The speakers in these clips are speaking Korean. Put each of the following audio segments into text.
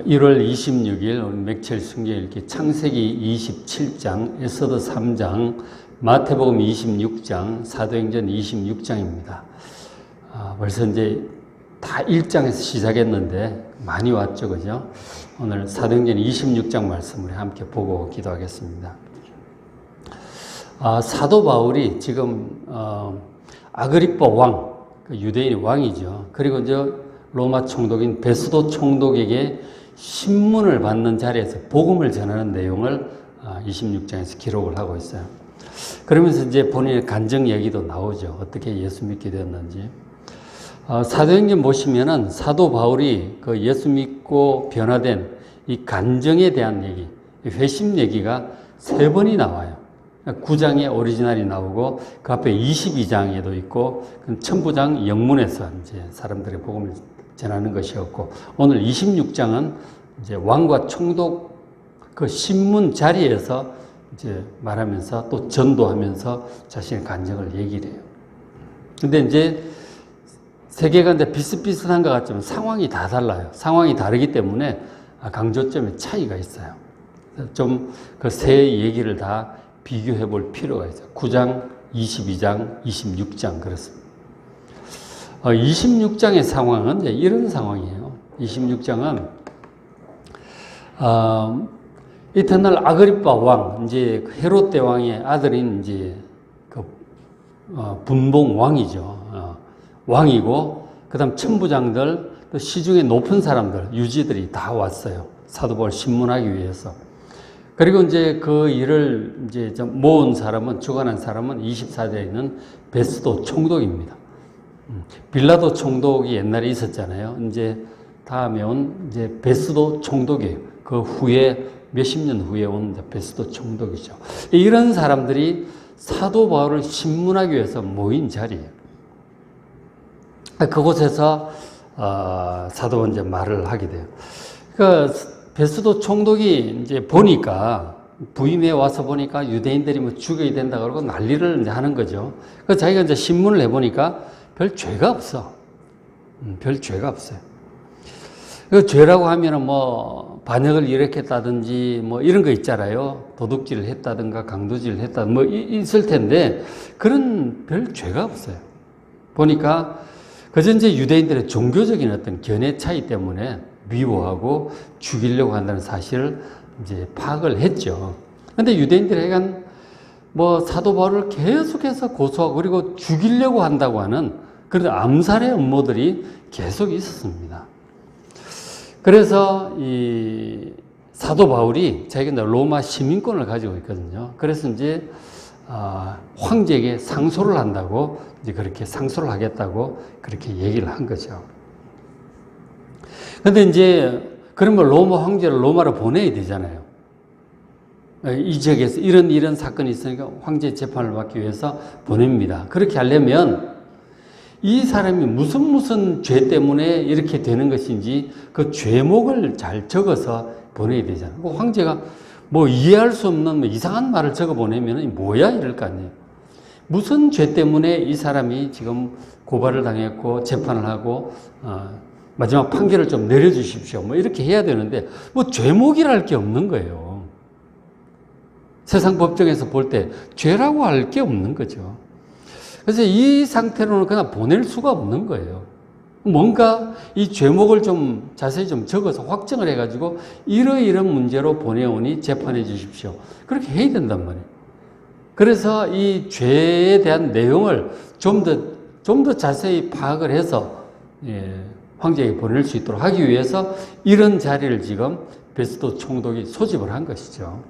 1월 26일 오늘 맥철 순교 읽기 창세기 27장, 에서더 3장, 마태복음 26장, 사도행전 26장입니다. 아, 벌써 이제 다 1장에서 시작했는데 많이 왔죠, 그죠? 오늘 사도행전 26장 말씀을 함께 보고 기도하겠습니다. 아, 사도 바울이 지금 어, 아그리빠 왕, 그 유대인의 왕이죠. 그리고 이제 로마 총독인 베스도 총독에게 신문을 받는 자리에서 복음을 전하는 내용을 26장에서 기록을 하고 있어요. 그러면서 이제 본인의 간증 얘기도 나오죠. 어떻게 예수 믿게 되었는지. 어, 사도행전 보시면은 사도 바울이 그 예수 믿고 변화된 이 간증에 대한 얘기, 회심 얘기가 세 번이 나와요. 9장에 오리지널이 나오고 그 앞에 22장에도 있고 천부장 영문에서 이제 사람들의 복음을 전하는 것이었고 오늘 26장은 이제 왕과 총독 그 신문 자리에서 이제 말하면서 또 전도하면서 자신의 간증을 얘기를 해요. 근데 이제 세계가 이제 비슷비슷한 것 같지만 상황이 다 달라요. 상황이 다르기 때문에 강조점의 차이가 있어요. 좀 그 세 얘기를 다 비교해 볼 필요가 있어요. 9장, 22장, 26장 그렇습니다. 26장의 어, 상황은 이런 상황이에요. 26장은 어, 이튿날 아그리파 왕, 이제 헤롯 대왕의 아들인 이제 그 어, 분봉 왕이죠. 어, 왕이고 그다음 천부장들 또 시중에 높은 사람들 유지들이 다 왔어요. 사도 바울 신문하기 위해서. 그리고 이제 그 일을 이제 모은 사람은 주관한 사람은 24대에 있는 베스도 총독입니다. 음, 빌라도 총독이 옛날에 있었잖아요. 이제 다음에 온 이제 베스도 총독이에요. 그 후에 몇십 년 후에 온 베스도 총독이죠. 이런 사람들이 사도 바울을 신문하기 위해서 모인 자리예요. 그곳에서 어, 사도 이제 말을 하게 돼요. 그 베스도 총독이 이제 보니까 부임해 와서 보니까 유대인들이 뭐 죽여야 된다 그러고 난리를 이제 하는 거죠. 그 자기가 이제 신문을 해보니까 별 죄가 없어. 음, 별 죄가 없어요. 그 죄라고 하면은 뭐 반역을 일으켰다든지 뭐 이런 거 있잖아요. 도둑질을 했다든가 강도질을 했다 뭐 있을 텐데 그런 별 죄가 없어요. 보니까 그저 이제 유대인들의 종교적인 어떤 견해 차이 때문에 미워하고 죽이려고 한다는 사실을 이제 파악을 했죠. 근데 유대인들이 약간 뭐 사도 바울을 계속해서 고소하고 그리고 죽이려고 한다고 하는 그런 암살의 음모들이 계속 있었습니다. 그래서 이 사도 바울이 자기가 로마 시민권을 가지고 있거든요. 그래서 이제 아, 황제에게 상소를 한다고 이제 그렇게 상소를 하겠다고 그렇게 얘기를 한 거죠. 근데 이제 그러면 로마 황제를 로마로 보내야 되잖아요. 이 지역에서 이런 이런 사건이 있으니까 황제 재판을 받기 위해서 보냅니다. 그렇게 하려면 이 사람이 무슨 무슨 죄 때문에 이렇게 되는 것인지 그 죄목을 잘 적어서 보내야 되잖아요. 그 황제가 뭐 이해할 수 없는 뭐 이상한 말을 적어 보내면 뭐야 이럴 거 아니에요. 무슨 죄 때문에 이 사람이 지금 고발을 당했고 재판을 하고 어, 마지막 판결을 좀 내려주십시오. 뭐 이렇게 해야 되는데 뭐 죄목이랄 게 없는 거예요. 세상 법정에서 볼 때 죄라고 할 게 없는 거죠. 그래서 이 상태로는 그냥 보낼 수가 없는 거예요. 뭔가 이 죄목을 좀 자세히 좀 적어서 확정을 해가지고 이러이런 문제로 보내오니 재판해 주십시오. 그렇게 해야 된단 말이에요. 그래서 이 죄에 대한 내용을 좀 더, 좀 더 자세히 파악을 해서, 예, 황제에게 보낼 수 있도록 하기 위해서 이런 자리를 지금 베스도 총독이 소집을 한 것이죠.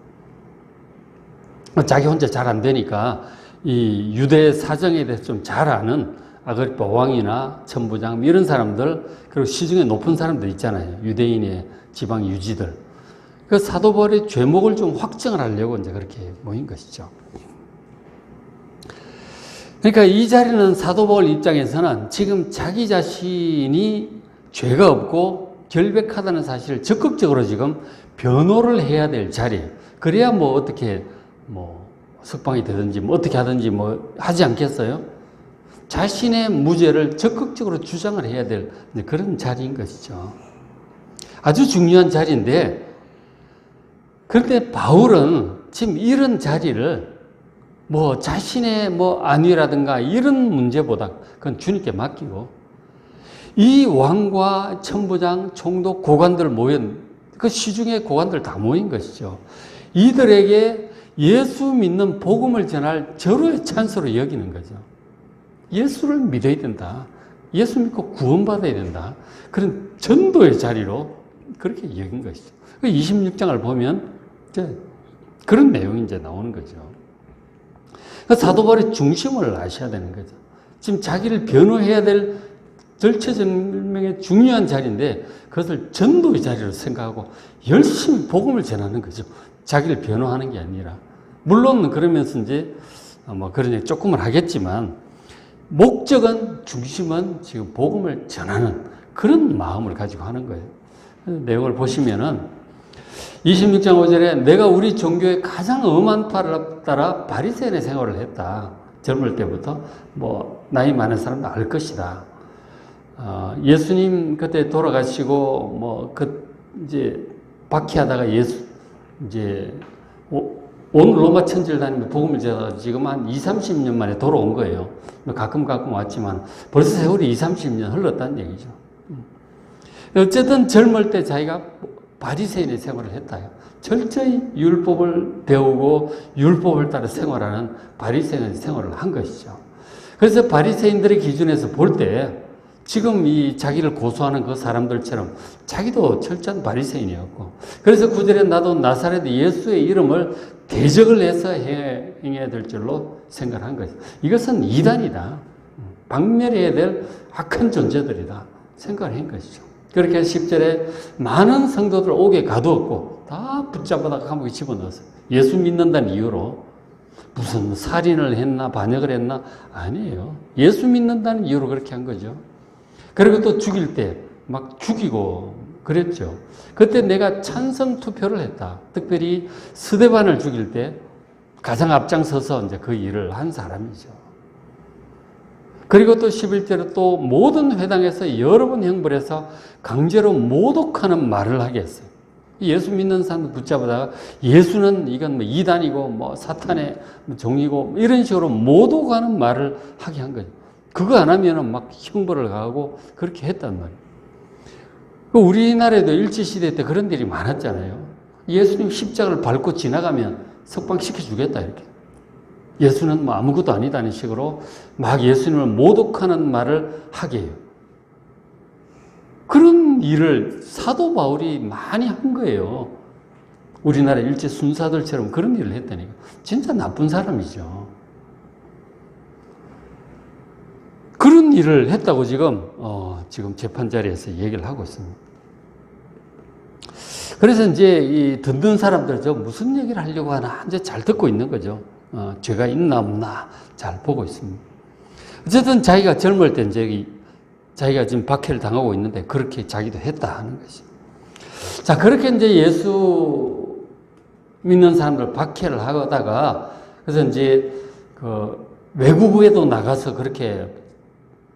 자기 혼자 잘 안 되니까 이 유대 사정에 대해서 좀 잘 아는 아그리파 왕이나 천부장 뭐 이런 사람들 그리고 시중에 높은 사람들 있잖아요. 유대인의 지방 유지들. 그 사도 바울의 죄목을 좀 확정을 하려고 이제 그렇게 모인 것이죠. 그러니까 이 자리는 사도 바울 입장에서는 지금 자기 자신이 죄가 없고 결백하다는 사실을 적극적으로 지금 변호를 해야 될 자리예요. 그래야 뭐 어떻게 뭐 석방이 되든지 뭐 어떻게 하든지 뭐 하지 않겠어요? 자신의 무죄를 적극적으로 주장을 해야 될 그런 자리인 것이죠. 아주 중요한 자리인데, 그런데 바울은 지금 이런 자리를 뭐 자신의 뭐 안위라든가 이런 문제보다 그건 주님께 맡기고 이 왕과 천부장, 총독, 고관들 모인 그 시중의 고관들 다 모인 것이죠. 이들에게 예수 믿는 복음을 전할 절호의 찬스로 여기는 거죠. 예수를 믿어야 된다. 예수 믿고 구원받아야 된다. 그런 전도의 자리로 그렇게 여긴 것이죠. 26장을 보면 이제 그런 내용이 이제 나오는 거죠. 그 사도 바울의 중심을 아셔야 되는 거죠. 지금 자기를 변호해야 될 절체절명의 중요한 자리인데 그것을 전도의 자리로 생각하고 열심히 복음을 전하는 거죠. 자기를 변호하는 게 아니라 물론 그러면서 이제 뭐 그런 얘기 조금은 하겠지만 목적은 중심은 지금 복음을 전하는 그런 마음을 가지고 하는 거예요. 내용을 보시면은 26장 5절에 내가 우리 종교의 가장 엄한 팔을 따라 바리새인의 생활을 했다. 젊을 때부터 뭐 나이 많은 사람도 알 것이다. 어, 예수님 그때 돌아가시고 뭐 그 이제 박해하다가 예수 이제 온 로마 천지를 다니며 복음을 전하다 지금 한 2, 30년 만에 돌아온 거예요. 뭐 가끔 가끔 왔지만 벌써 세월이 2, 30년 흘렀다는 얘기죠. 음. 어쨌든 젊을 때 자기가 바리새인의 생활을 했다요. 철저히 율법을 배우고 율법을 따라 생활하는 바리새인의 생활을 한 것이죠. 그래서 바리새인들의 기준에서 볼 때 지금 이 자기를 고소하는 그 사람들처럼 자기도 철저한 바리새인이었고 그래서 구절에 나도 나사렛 예수의 이름을 대적을 해서 행해야 될 줄로 생각한 거죠. 이것은 이단이다. 박멸해야 될 악한 존재들이다. 생각을 한 것이죠. 그렇게 10절에 많은 성도들 옥에 가두었고 다 붙잡아다 감옥에 집어넣었어요. 예수 믿는다는 이유로 무슨 살인을 했나 반역을 했나 아니에요. 예수 믿는다는 이유로 그렇게 한 거죠. 그리고 또 죽일 때 막 죽이고 그랬죠. 그때 내가 찬성 투표를 했다. 특별히 스데반을 죽일 때 가장 앞장서서 이제 그 일을 한 사람이죠. 그리고 또 11절에 또 모든 회당에서 여러 번 형벌해서 강제로 모독하는 말을 하게 했어요. 예수 믿는 사람 붙잡아다가 예수는 이건 뭐 이단이고 뭐 사탄의 종이고 이런 식으로 모독하는 말을 하게 한 거죠. 그거 안 하면은 막 형벌을 가하고 그렇게 했단 말이에요. 그 우리나라에도 일제시대 때 그런 일이 많았잖아요. 예수님 십자가를 밟고 지나가면 석방시켜 주겠다, 이렇게. 예수는 뭐 아무것도 아니다는 식으로 막 예수님을 모독하는 말을 하게 해요. 그런 일을 사도 바울이 많이 한 거예요. 우리나라 일제 순사들처럼 그런 일을 했다니까. 진짜 나쁜 사람이죠. 그런 일을 했다고 지금, 어, 지금 재판 자리에서 얘기를 하고 있습니다. 그래서 이제 이 듣는 사람들 저 무슨 얘기를 하려고 하나 이제 잘 듣고 있는 거죠. 어, 죄가 있나 없나 잘 보고 있습니다. 어쨌든 자기가 젊을 때 이제 자기가 지금 박해를 당하고 있는데 그렇게 자기도 했다 하는 것이. 자, 그렇게 이제 예수 믿는 사람들 박해를 하다가 그래서 이제 그 외국에도 나가서 그렇게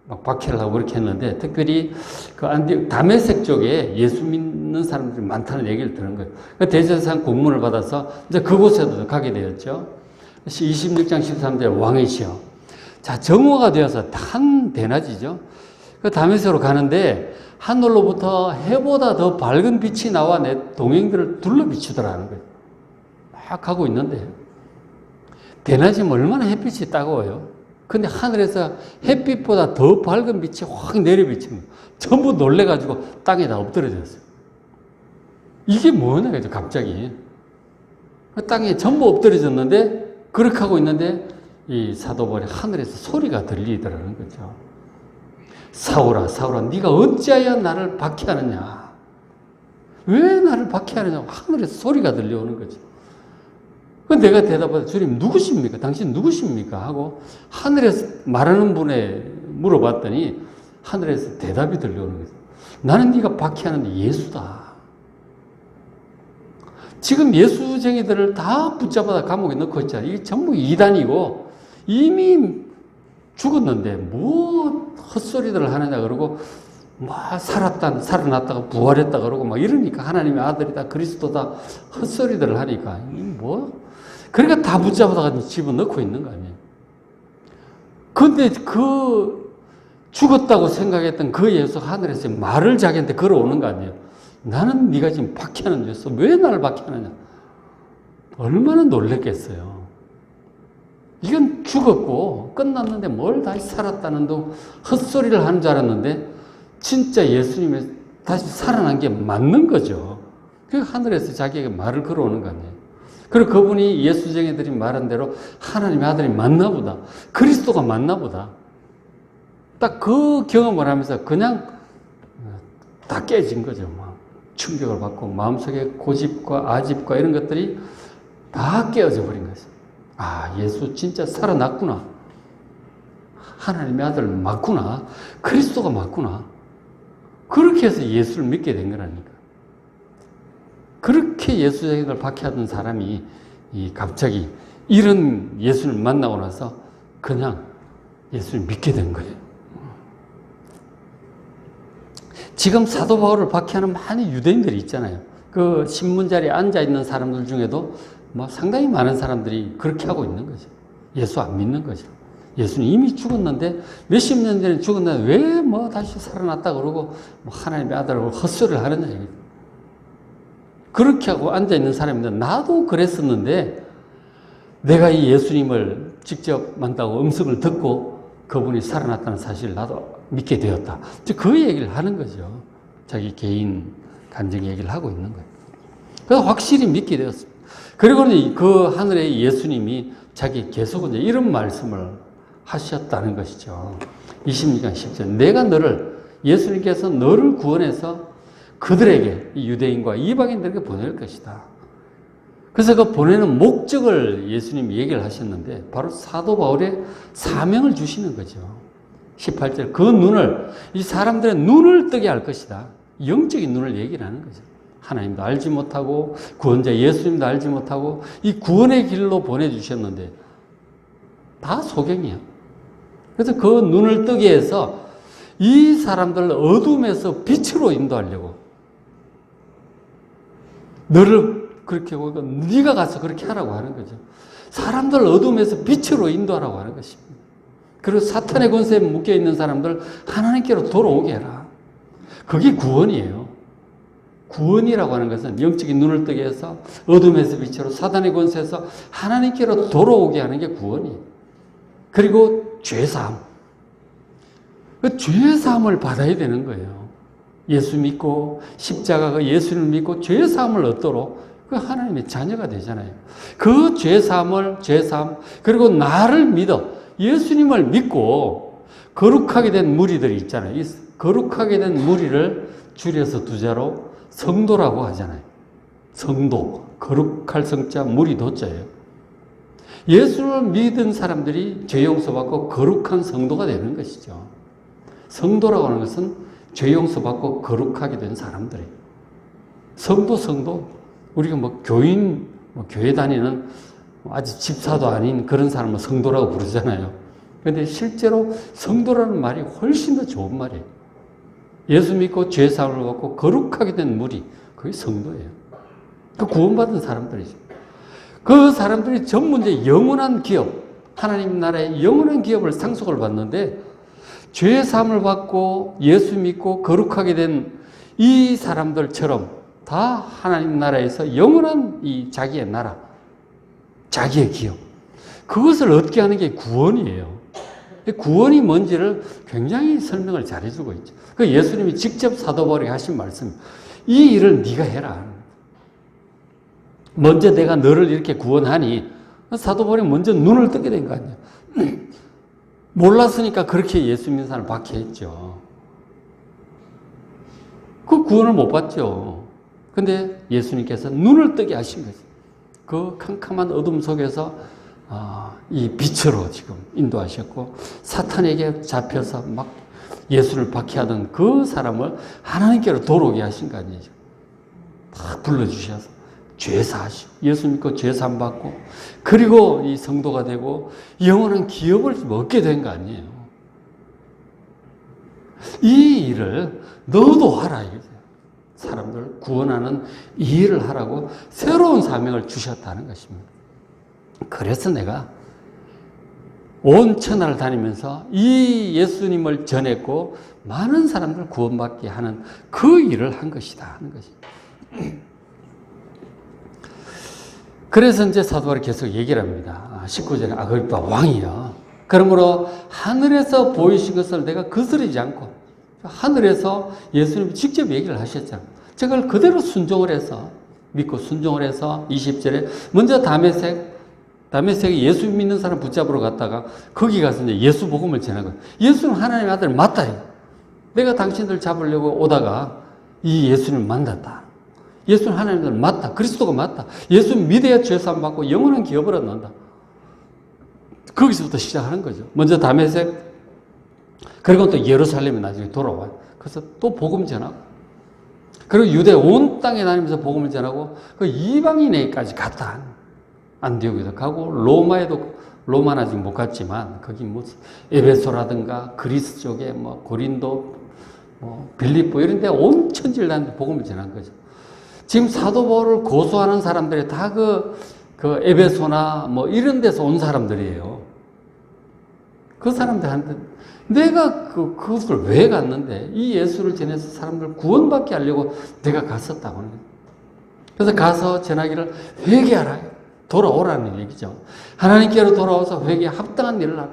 막 박해를 하고 그렇게 했는데 특별히 그 안디 다메섹 쪽에 예수 믿는 사람들이 많다는 얘기를 들은 거예요. 그 대제사장 공문을 받아서 이제 그곳에도 가게 되었죠. 26장 13절 왕이시여. 자, 정오가 되어서 단 대낮이죠. 그 다메섹으로 가는데 하늘로부터 해보다 더 밝은 빛이 나와 내 동행들을 둘러 비추더라는 거예요. 막 가고 있는데 대낮이면 얼마나 햇빛이 따가워요. 근데 하늘에서 햇빛보다 더 밝은 빛이 확 내려비치면 전부 놀래가지고 땅에다 엎드려졌어요. 이게 뭐냐, 그죠, 갑자기. 그 땅에 전부 엎드려졌는데, 그렇게 하고 있는데, 이 사도벌이 하늘에서 소리가 들리더라는 거죠. 사울아, 사울아, 네가 어찌하여 나를 박해하느냐? 왜 나를 박해하느냐? 하늘에서 소리가 들려오는 거죠. 그 내가 대답하다 주님 누구십니까? 당신 누구십니까? 하고 하늘에서 말하는 분에 물어봤더니 하늘에서 대답이 들려오는 거예요. 나는 네가 박해하는 예수다. 지금 예수쟁이들을 다 붙잡아다 감옥에 넣고 있잖아. 이게 전부 이단이고 이미 죽었는데 뭐 헛소리들을 하느냐 그러고 뭐 살았다 살아났다가 부활했다 그러고 막 이러니까 하나님의 아들이다 그리스도다 헛소리들을 하니까 이뭐 그러니까 다 붙잡아다가 집어 넣고 있는 거 아니에요. 근데 그 죽었다고 생각했던 그 예수 하늘에서 말을 자기한테 걸어오는 거 아니에요. 나는 네가 지금 박해하는 죄였어. 왜 나를 박해하느냐. 얼마나 놀랬겠어요. 이건 죽었고 끝났는데 뭘 다시 살았다는 둥 헛소리를 하는 줄 알았는데 진짜 예수님의 다시 살아난 게 맞는 거죠. 그 하늘에서 자기에게 말을 걸어오는 거 아니에요. 그리고 그분이 예수쟁이들이 말한 대로 하나님의 아들이 맞나 보다. 그리스도가 맞나 보다. 딱 그 경험을 하면서 그냥 다 깨진 거죠. 막 충격을 받고 마음속에 고집과 아집과 이런 것들이 다 깨어져 버린 거죠. 아, 예수 진짜 살아났구나. 하나님의 아들 맞구나. 그리스도가 맞구나. 그렇게 해서 예수를 믿게 된 거라니까. 그렇게 예수쟁이를 박해하던 사람이 이 갑자기 이런 예수를 만나고 나서 그냥 예수를 믿게 된 거예요. 지금 사도 바울을 박해하는 많은 유대인들이 있잖아요. 그 신문 자리에 앉아 있는 사람들 중에도 뭐 상당히 많은 사람들이 그렇게 하고 있는 거죠. 예수 안 믿는 거죠. 예수는 이미 죽었는데 몇십 년 전에 죽었는데 왜 뭐 다시 살아났다 그러고 뭐 하나님의 아들을 헛소리를 하느냐. 그렇게 하고 앉아 있는 사람인데 나도 그랬었는데 내가 이 예수님을 직접 만나고 음성을 듣고 그분이 살아났다는 사실을 나도 믿게 되었다. 즉그 얘기를 하는 거죠. 자기 개인 간증 얘기를 하고 있는 거예요. 그래서 확실히 믿게 되었습니다. 그리고 그 하늘의 예수님이 자기 계속 이제 이런 말씀을 하셨다는 것이죠. 26장 10절. 내가 너를, 예수님께서 너를 구원해서 그들에게, 유대인과 이방인들에게 보낼 것이다. 그래서 그 보내는 목적을 예수님이 얘기를 하셨는데, 바로 사도 바울의 사명을 주시는 거죠. 18절. 그 눈을, 이 사람들의 눈을 뜨게 할 것이다. 영적인 눈을 얘기를 하는 거죠. 하나님도 알지 못하고, 구원자 예수님도 알지 못하고, 이 구원의 길로 보내주셨는데, 다 소경이야. 그래서 그 눈을 뜨게 해서 이 사람들을 어둠에서 빛으로 인도하려고. 너를 그렇게 하고, 네가 가서 그렇게 하라고 하는 거죠. 사람들 어둠에서 빛으로 인도하라고 하는 것입니다. 그리고 사탄의 권세에 묶여 있는 사람들 하나님께로 돌아오게 해라. 그게 구원이에요. 구원이라고 하는 것은 영적인 눈을 뜨게 해서 어둠에서 빛으로 사단의 권세에서 하나님께로 돌아오게 하는 게 구원이에요. 그리고 죄사함. 그 죄사함을 받아야 되는 거예요. 예수 믿고 십자가 그 예수를 믿고 죄 사함을 얻도록 그 하나님의 자녀가 되잖아요. 그 죄 사함을 죄 사함 그리고 나를 믿어 예수님을 믿고 거룩하게 된 무리들이 있잖아요. 이 거룩하게 된 무리를 줄여서 두 자로 성도라고 하잖아요. 성도 거룩할 성자 무리 도자예요. 예수를 믿은 사람들이 죄 용서받고 거룩한 성도가 되는 것이죠. 성도라고 하는 것은 죄 용서받고 거룩하게 된 사람들이에요. 성도, 성도. 우리가 뭐 교인, 뭐 교회 다니는 아직 집사도 아닌 그런 사람을 성도라고 부르잖아요. 근데 실제로 성도라는 말이 훨씬 더 좋은 말이에요. 예수 믿고 죄 사함을 받고 거룩하게 된 무리, 그게 성도예요. 그 구원받은 사람들이죠. 그 사람들이 전부 이제 영원한 기업, 하나님 나라의 영원한 기업을 상속을 받는데 죄 사함을 받고 예수 믿고 거룩하게 된 이 사람들처럼 다 하나님 나라에서 영원한 이 자기의 나라, 자기의 기업. 그것을 얻게 하는 게 구원이에요. 구원이 뭔지를 굉장히 설명을 잘해주고 있죠. 그 예수님이 직접 사도 바울에게 하신 말씀, 이 일을 네가 해라. 먼저 내가 너를 이렇게 구원하니 사도 바울이 먼저 눈을 뜨게 된 거 아니야. 몰랐으니까 그렇게 예수 믿는 사람을 박해했죠. 그 구원을 못 받죠. 근데 예수님께서 눈을 뜨게 하신 거죠. 그 캄캄한 어둠 속에서 아, 이 빛으로 지금 인도하셨고 사탄에게 잡혀서 막 예수를 박해하던 그 사람을 하나님께로 돌아오게 하신 거 아니죠. 다 불러주셔서 죄사하시고 예수 믿고 죄산 받고 그리고 이 성도가 되고 영원한 기업을 얻게 된 거 아니에요. 이 일을 너도 하라. 사람들 구원하는 이 일을 하라고 새로운 사명을 주셨다는 것입니다. 그래서 내가 온 천하를 다니면서 이 예수님을 전했고 많은 사람들 구원받게 하는 그 일을 한 것이다 하는 것입니다. 그래서 이제 사도 바울이 계속 얘기를 합니다. 19절에 아그리파 왕이여. 그러므로 하늘에서 보이신 것을 내가 거스르지 않고 하늘에서 예수님이 직접 얘기를 하셨잖아. 저걸 그대로 순종을 해서 믿고 순종을 해서 20절에 먼저 다메섹 다메섹에 예수 믿는 사람 붙잡으러 갔다가 거기 가서 이제 예수 복음을 전하고 예수는 하나님의 아들 맞다. 내가 당신들 잡으려고 오다가 이 예수님을 만났다. 예수는 하나님의 아들 맞다. 그리스도가 맞다. 예수 믿어야 죄사함 받고 영원한 기업을 얻는다. 거기서부터 시작하는 거죠. 먼저 다메섹 그리고 또 예루살렘에 나중에 돌아와요. 그래서 또 복음 전하고 그리고 유대 온 땅에 다니면서 복음을 전하고 그 이방인에게까지 갔다. 안디옥에도 가고 로마에도 로마는 아직 못 갔지만 거기 뭐 에베소라든가 그리스 쪽에 뭐 고린도 뭐 빌립보 이런 데 온 천지를 다니면서 복음을 전한 거죠. 지금 사도 바울을 고소하는 사람들이 다그 그 에베소나 뭐 이런 데서 온 사람들이에요. 그 사람들한테 내가 그, 그것을 왜 갔는데 이 예수를 전해서 사람들 구원받게 하려고 내가 갔었다고. 그래서 가서 전하기를 회개하라. 돌아오라는 얘기죠. 하나님께로 돌아와서 회개에 합당한 일을 하라.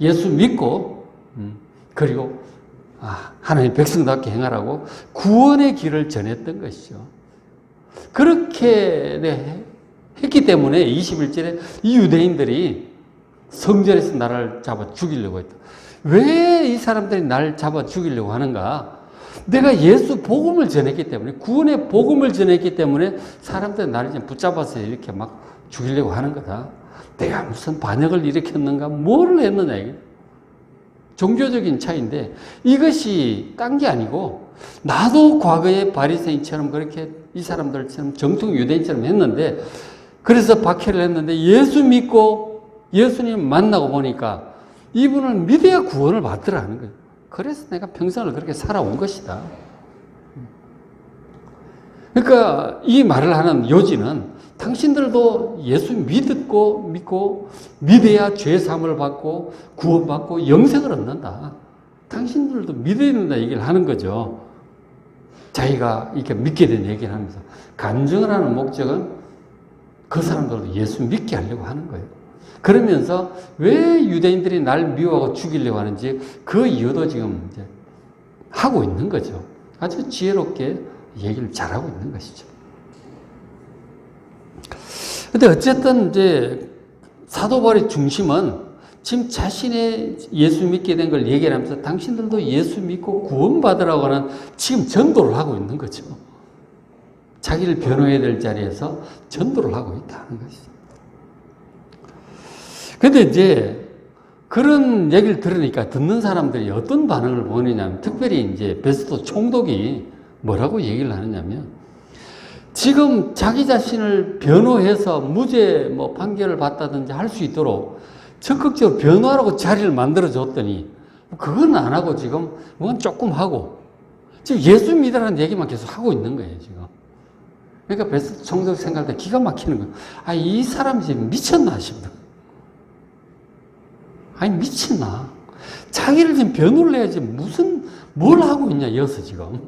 예수 믿고, 음, 그리고, 아, 하나님 백성답게 행하라고 구원의 길을 전했던 것이죠. 그렇게 네, 했기 때문에 21절에 이 유대인들이 성전에서 나를 잡아 죽이려고 했다. 왜 이 사람들이 날 잡아 죽이려고 하는가? 내가 예수 복음을 전했기 때문에, 구원의 복음을 전했기 때문에 사람들이 나를 붙잡아서 이렇게 막 죽이려고 하는 거다. 내가 무슨 반역을 일으켰는가? 뭐를 했느냐. 종교적인 차이인데 이것이 딴 게 아니고 나도 과거에 바리새인처럼 그렇게 이 사람들처럼 정통 유대인처럼 했는데 그래서 박해를 했는데 예수 믿고 예수님 만나고 보니까 이분을 믿어야 구원을 받더라는 거예요. 그래서 내가 평생을 그렇게 살아온 것이다. 그러니까 이 말을 하는 요지는 당신들도 예수 믿고 믿고 믿어야 죄 사함을 받고 구원받고 영생을 얻는다. 당신들도 믿어야 된다 얘기를 하는 거죠. 자기가 이렇게 믿게 된 얘기를 하면서 간증을 하는 목적은 그 사람들도 예수 믿게 하려고 하는 거예요. 그러면서 왜 유대인들이 날 미워하고 죽이려고 하는지 그 이유도 지금 이제 하고 있는 거죠. 아주 지혜롭게 얘기를 잘하고 있는 것이죠. 근데 어쨌든 이제 사도바울의 중심은 지금 자신의 예수 믿게 된 걸 얘기하면서 당신들도 예수 믿고 구원받으라고 하는 지금 전도를 하고 있는 거죠. 자기를 변호해야 될 자리에서 전도를 하고 있다는 것이죠. 근데 이제 그런 얘기를 들으니까 듣는 사람들이 어떤 반응을 보이냐면 특별히 이제 베스토 총독이 뭐라고 얘기를 하느냐면 지금 자기 자신을 변호해서 무죄 뭐 판결을 받다든지 할 수 있도록 적극적으로 변호하라고 자리를 만들어 줬더니 그건 안 하고 지금 그건 조금 하고 지금 예수 믿으라는 얘기만 계속 하고 있는 거예요 지금. 그러니까 베스트 총독 생각할 때 기가 막히는 거예요. 아이 사람이 지금 미쳤나 싶다. 아니 미쳤나? 자기를 지금 변호를 해야지 무슨 뭘 하고 있냐 이어서 지금.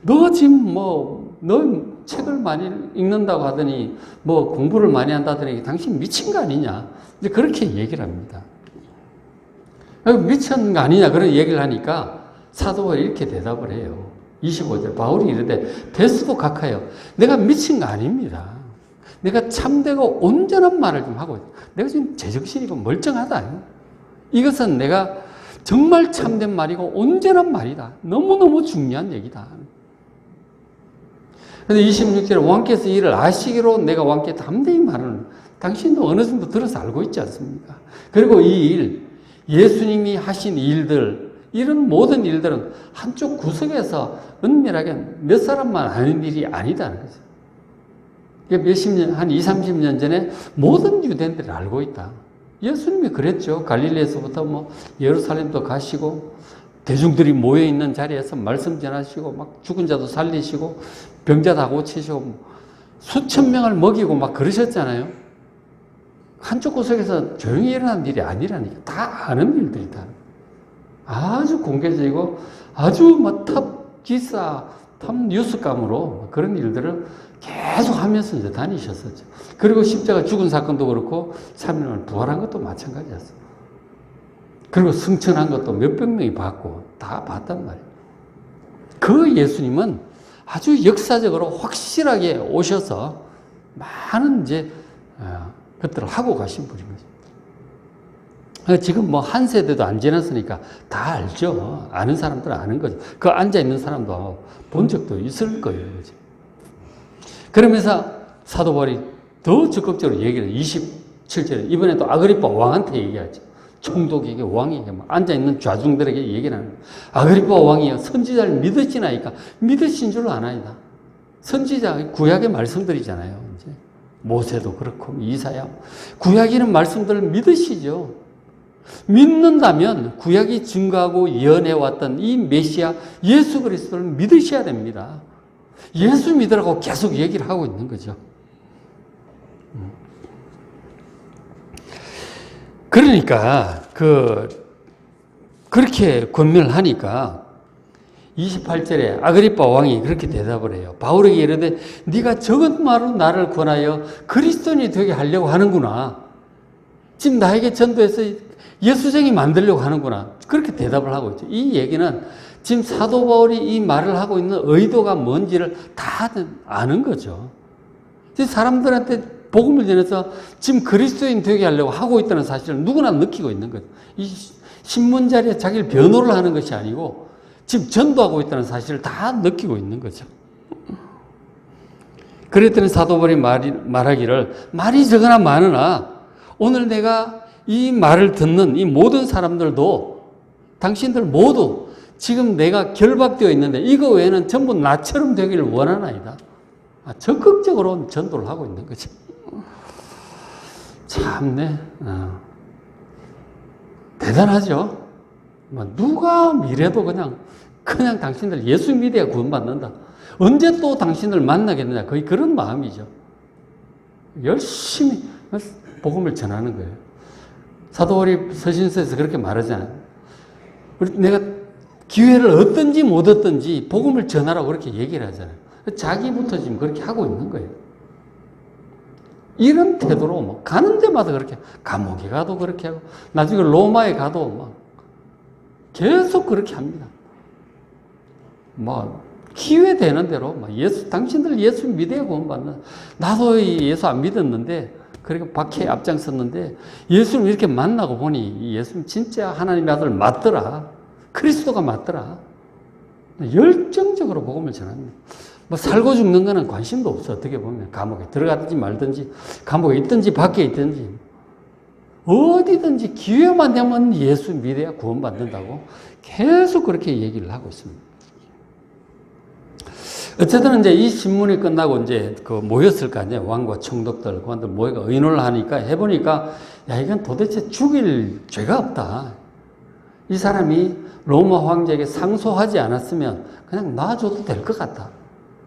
너 지금 뭐, 너 책을 많이 읽는다고 하더니, 뭐 공부를 많이 한다더니 당신 미친 거 아니냐. 이제 그렇게 얘기를 합니다. 미친 거 아니냐. 그런 얘기를 하니까 사도가 이렇게 대답을 해요. 25절. 바울이 이르되, 베스도 각하여. 내가 미친 거 아닙니다. 내가 참되고 온전한 말을 좀 하고, 내가 지금 제정신이고 멀쩡하다. 이것은 내가 정말 참된 말이고 온전한 말이다. 너무너무 중요한 얘기다. 근데 26절에 왕께서 이를 아시기로 내가 왕께 담대히 말하는 당신도 어느 정도 들어서 알고 있지 않습니까? 그리고 이 일, 예수님이 하신 일들, 이런 모든 일들은 한쪽 구석에서 은밀하게 몇 사람만 아는 일이 아니다는 거죠. 몇십 년, 한 20, 30년 전에 모든 유대인들이 알고 있다. 예수님이 그랬죠. 갈릴리에서부터 뭐 예루살렘도 가시고 대중들이 모여 있는 자리에서 말씀 전하시고 막 죽은 자도 살리시고 병자 다 고치시고 뭐 수천 명을 먹이고 막 그러셨잖아요. 한쪽 구석에서 조용히 일어난 일이 아니라니까 다 아는 일들이다. 아주 공개적이고 아주 뭐탑 기사, 탑 뉴스감으로 그런 일들을 계속 하면서 이제 다니셨었죠. 그리고 십자가 죽은 사건도 그렇고 3일을 부활한 것도 마찬가지였어. 그리고 승천한 것도 몇백 명이 봤고 다 봤단 말이에요. 그 예수님은 아주 역사적으로 확실하게 오셔서 많은 이제 어, 것들을 하고 가신 분인 거죠. 지금 뭐 한 세대도 안 지났으니까 다 알죠. 아는 사람들은 아는 거죠. 그 앉아 있는 사람도 본 적도 있을 거예요. 그죠? 그러면서 사도 바울이 더 적극적으로 얘기를 27절에 이번에 또 아그리파 왕한테 얘기하죠. 총독에게 왕에게 막 앉아있는 좌중들에게 얘기를 하는. 아그리파 왕이요 선지자를 믿으시나이까 믿으신 줄로 아나이다. 선지자 구약의 말씀들이잖아요. 이제 모세도 그렇고 이사야 구약이는 말씀들을 믿으시죠. 믿는다면 구약이 증거하고 예언해왔던 이 메시아 예수 그리스도를 믿으셔야 됩니다. 예수 믿으라고 계속 얘기를 하고 있는 거죠. 그러니까 그 그렇게 권면을 하니까 28절에 아그리파 왕이 그렇게 대답을 해요. 바울에게 이르되 네가 적은 말로 나를 권하여 그리스도인이 되게 하려고 하는구나. 지금 나에게 전도해서 예수쟁이 만들려고 하는구나. 그렇게 대답을 하고 있죠. 이 얘기는 지금 사도 바울이 이 말을 하고 있는 의도가 뭔지를 다 아는 거죠. 사람들한테 복음을 전해서 지금 그리스도인 되게 하려고 하고 있다는 사실을 누구나 느끼고 있는 거죠. 이 신문 자리에 자기를 변호를 하는 것이 아니고 지금 전도하고 있다는 사실을 다 느끼고 있는 거죠. 그랬더니 사도 바울이 말하기를 말이 적으나 많으나 오늘 내가 이 말을 듣는 이 모든 사람들도 당신들 모두 지금 내가 결박되어 있는데 이거 외에는 전부 나처럼 되기를 원하나이다. 아, 적극적으로 전도를 하고 있는 거죠. 참네. 어. 대단하죠? 뭐 누가 미래도 그냥, 그냥 당신들 예수 믿어야 구원받는다. 언제 또 당신을 만나겠느냐. 거의 그런 마음이죠. 열심히 복음을 전하는 거예요. 사도월이 서신서에서 그렇게 말하잖아요. 내가 기회를 얻든지 못 얻든지 복음을 전하라고 그렇게 얘기를 하잖아요. 자기부터 지금 그렇게 하고 있는 거예요. 이런 태도로 뭐 가는 데마다 그렇게 감옥에 가도 그렇게 하고 나중에 로마에 가도 막 계속 그렇게 합니다. 뭐 기회 되는 대로 막 예수 당신들 예수 믿어야 구원받는 나도 예수 안 믿었는데 그리고 박해에 앞장섰는데 예수를 이렇게 만나고 보니 예수님 진짜 하나님의 아들 맞더라. 그리스도가 맞더라. 열정적으로 복음을 전합니다. 뭐 살고 죽는 거는 관심도 없어. 어떻게 보면 감옥에 들어가든지 말든지 감옥에 있든지 밖에 있든지 어디든지 기회만 되면 예수 믿어야 구원받는다고 계속 그렇게 얘기를 하고 있습니다. 어쨌든 이제 이 신문이 끝나고 이제 그 모였을 거 아니에요. 왕과 총독들, 그들 모여가 의논을 하니까 해보니까 야, 이건 도대체 죽일 죄가 없다. 이 사람이 로마 황제에게 상소하지 않았으면 그냥 놔줘도 될 것 같다.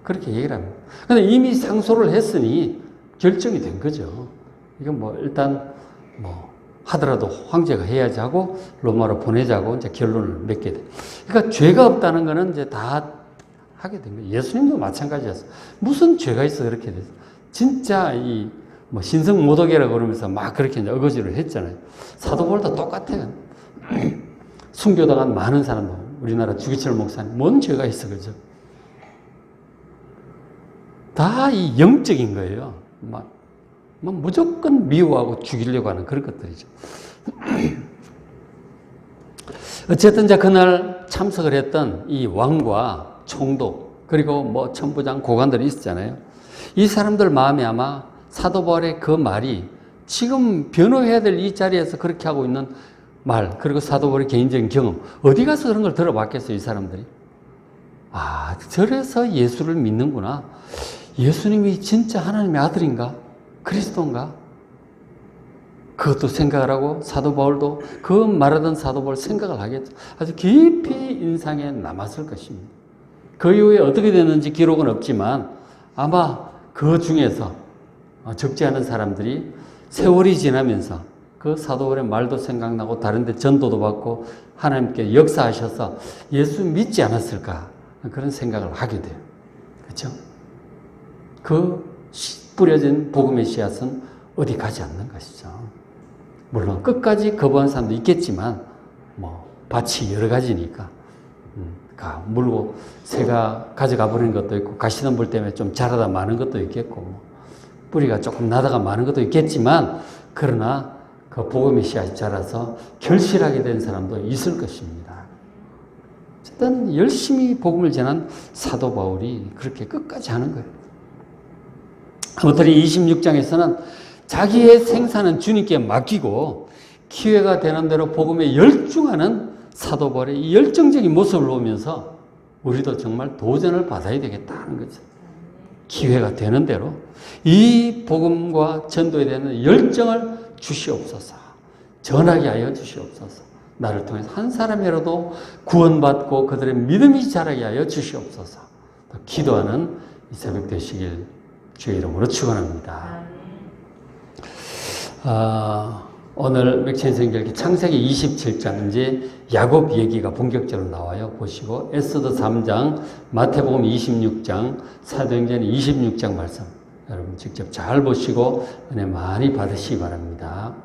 그렇게 얘기를 합니다. 근데 이미 상소를 했으니 결정이 된 거죠. 이건 뭐 일단 뭐 하더라도 황제가 해야지 하고 로마로 보내자고 이제 결론을 맺게 돼. 그러니까 죄가 없다는 거는 이제 다 하게 된 거예요. 예수님도 마찬가지였어요. 무슨 죄가 있어 그렇게 됐어. 진짜 이 뭐 신성 모독이라고 그러면서 막 그렇게 이제 어거지를 했잖아요. 사도벌도 똑같아요. 순교당한 많은 사람들, 우리나라 주기철 목사님, 뭔 죄가 있어, 그죠? 다 이 영적인 거예요. 막, 막 무조건 미워하고 죽이려고 하는 그런 것들이죠. 어쨌든 자 그날 참석을 했던 이 왕과 총독, 그리고 뭐 천부장, 고관들이 있었잖아요. 이 사람들 마음에 아마 사도 바울의 그 말이 지금 변호해야 될 이 자리에서 그렇게 하고 있는 말, 그리고 사도 바울의 개인적인 경험, 어디 가서 그런 걸 들어봤겠어요, 이 사람들이? 아, 저래서 예수를 믿는구나. 예수님이 진짜 하나님의 아들인가? 그리스도인가? 그것도 생각을 하고 사도 바울도 그 말하던 사도 바울 생각을 하겠죠. 아주 깊이 인상에 남았을 것입니다. 그 이후에 어떻게 됐는지 기록은 없지만 아마 그 중에서 어, 적지 않은 사람들이 세월이 지나면서 그 사도 바울의 말도 생각나고 다른데 전도도 받고 하나님께 역사하셔서 예수 믿지 않았을까 그런 생각을 하게 돼요. 그렇죠? 그 씨- 뿌려진 복음의 씨앗은 어디 가지 않는 것이죠. 물론 끝까지 거부한 사람도 있겠지만 뭐 밭이 여러 가지니까 음, 가 물고 새가 가져가 버리는 것도 있고 가시덤불 때문에 좀 자라다 마는 것도 있겠고 뭐 뿌리가 조금 나다가 마는 것도 있겠지만 그러나 그 복음의 씨앗이 자라서 결실하게 된 사람도 있을 것입니다. 어쨌든 열심히 복음을 전한 사도 바울이 그렇게 끝까지 하는 거예요. 이 26장에서는 자기의 생사는 주님께 맡기고 기회가 되는 대로 복음에 열중하는 사도 바울의 이 열정적인 모습을 보면서 우리도 정말 도전을 받아야 되겠다는 거죠. 기회가 되는 대로 이 복음과 전도에 대한 열정을 주시옵소서. 전하게 하여 주시옵소서. 나를 통해서 한 사람이라도 구원받고 그들의 믿음이 자라게 하여 주시옵소서. 또 기도하는 이 새벽 되시길 주의 이름으로 축원합니다. 아, 오늘 맥체인생결기 창세기 27장 이제 야곱 얘기가 본격적으로 나와요. 보시고 에스더 3장, 마태복음 26장, 사도행전 26장 말씀 여러분 직접 잘 보시고 은혜 많이 받으시기 바랍니다.